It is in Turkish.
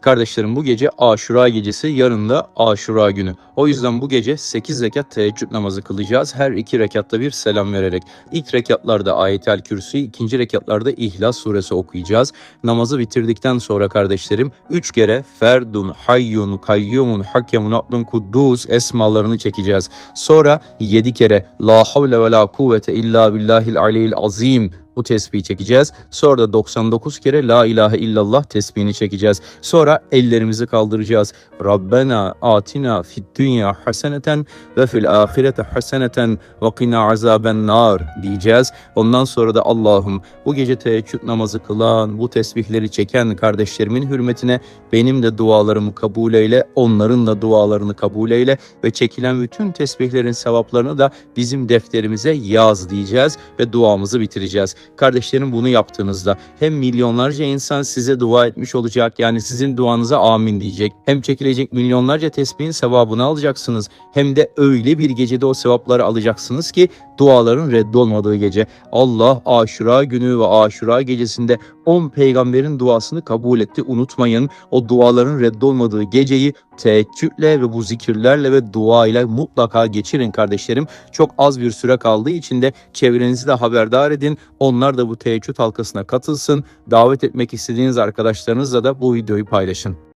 Kardeşlerim bu gece Aşura gecesi, yarın da Aşura günü. O yüzden bu gece 8 rekat teheccüd namazı kılacağız. Her iki rekatta bir selam vererek. İlk rekatlarda Ayet-el Kürsü, ikinci rekatlarda İhlas suresi okuyacağız. Namazı bitirdikten sonra kardeşlerim 3 kere Ferdun, Hayyun, Kayyumun, Hakemun, Aklun, Kuddus esmalarını çekeceğiz. Sonra 7 kere La havle ve la kuvvete illa billahil aliyyil azim bu tesbihi çekeceğiz. Sonra da 99 kere La ilahe illallah tesbihini çekeceğiz. Sonra ellerimizi kaldıracağız. Rabbena atina fid dünya haseneten ve fil ahirete haseneten ve qina azaben nar diyeceğiz. Ondan sonra da Allah'ım bu gece teheccüd namazı kılan, bu tesbihleri çeken kardeşlerimin hürmetine benim de dualarımı kabul eyle, onların da dualarını kabul eyle ve çekilen bütün tesbihlerin sevaplarını da bizim defterimize yaz diyeceğiz ve duamızı bitireceğiz. Kardeşlerim bunu yaptığınızda hem milyonlarca insan size dua etmiş olacak yani sizin duanıza amin diyecek. Hem çekilecek milyonlarca tesbihin sevabını alacaksınız hem de öyle bir gecede o sevapları alacaksınız ki duaların reddolmadığı gece. Allah aşura günü ve aşura gecesinde 10 peygamberin duasını kabul etti. Unutmayın o duaların reddolmadığı geceyi teheccüdle ve bu zikirlerle ve dua mutlaka geçirin kardeşlerim. Çok az bir süre kaldığı için de çevrenizi de haberdar edin. Onlar da bu teheccüd halkasına katılsın. Davet etmek istediğiniz arkadaşlarınızla da bu videoyu paylaşın.